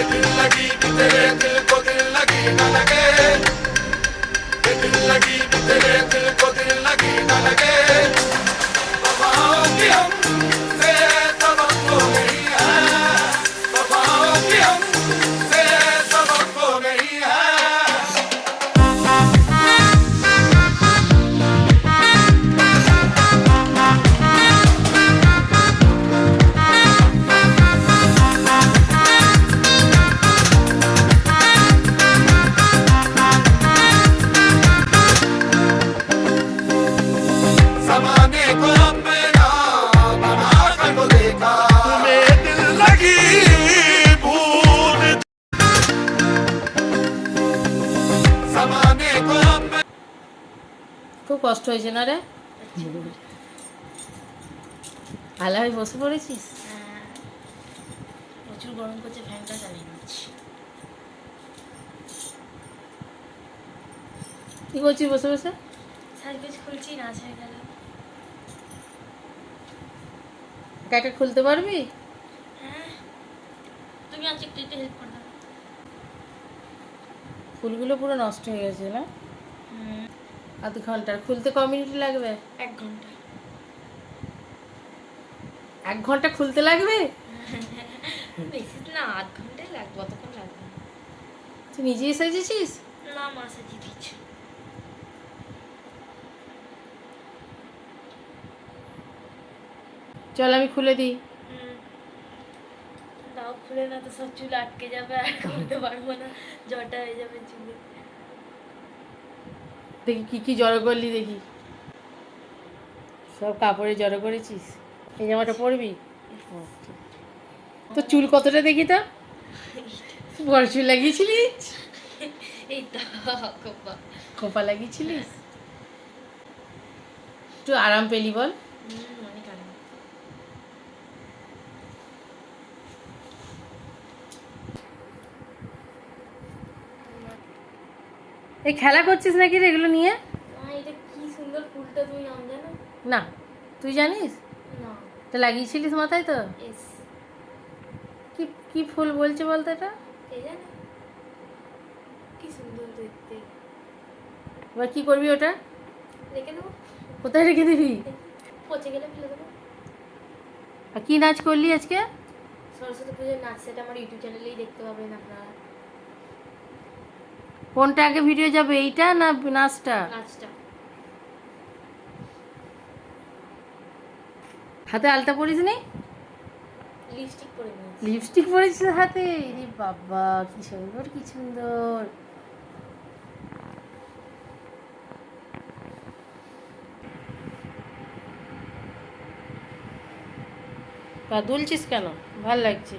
दिल लगी कि तेरे दिल को दिल लगी न लगे খুব কষ্ট হয়েছে না রে? আলায় বসে পড়েছিস? হ্যাঁ। প্রচুর গরম করছে ফ্যানটা চালিয়ে নিচ্ছি কি করছিস বসে বসে? সার্ভিস খুলছি নাচ হয়ে গেল। একা খুলতে পারবি? হ্যাঁ। তুমি আজকে একটু হেল্প করে ফুলগুলো পুরো নষ্ট হয়ে গেছে না? আধ ঘণ্টার। খুলতে ক মিনিট লাগবে? এক ঘণ্টা। এক ঘণ্টা খুলতে লাগবে? বেশি না আধ ঘন্টাই লাগবে অতক্ষণ লাগবে। তুই নিজেই সেজেছিস? না মা সাজিয়ে দিচ্ছে। চল আমি খুলে দিই। খুলে না তো সব চুল আটকে যাবে আর করতে পারব না। জটা হয়ে যাবে চুলে। দেখি কি কি জড়ো করলি দেখি। সব কাপড়ে জড়ো করেছিস? এই জামাটা পরবি? তো চুল কতটা দেখি তো? বড় চুল লাগিয়েছিলিস খোপা লাগিয়েছিলিস? একটু আরাম পেলি বল। এই খেলা করছিস নাকি রে এগুলো নিয়ে? মা এটা কি সুন্দর ফুলটা তুমি নাম জানো? না তুই জানিস? না। এটা লাগিয়েছিলিস মাথায় তো? এস কি কি ফুল বলছে বলতো এটা? কে জানে? কি সুন্দর দেখতে। এবার কি করবি ওটা? কোথায় রেখে দিবি? পচে গেলে ফেলে দেবো। আর কি নাচ করলি আজকে? সরস্বতী পুজোর নাচ সেটা আমার ইউটিউব চ্যানেলেই দেখতে পাবেন আপনারা। কোনটা আগে ভিডিও যাবে? এইটা না নাচটা? হাতে আলতা পরিস নি? লিপস্টিক পরে লিপস্টিক পরেছিস হাতে? রে বাবা কি সুন্দর কি সুন্দর। পা দুলছিস কেন? ভালো লাগছে।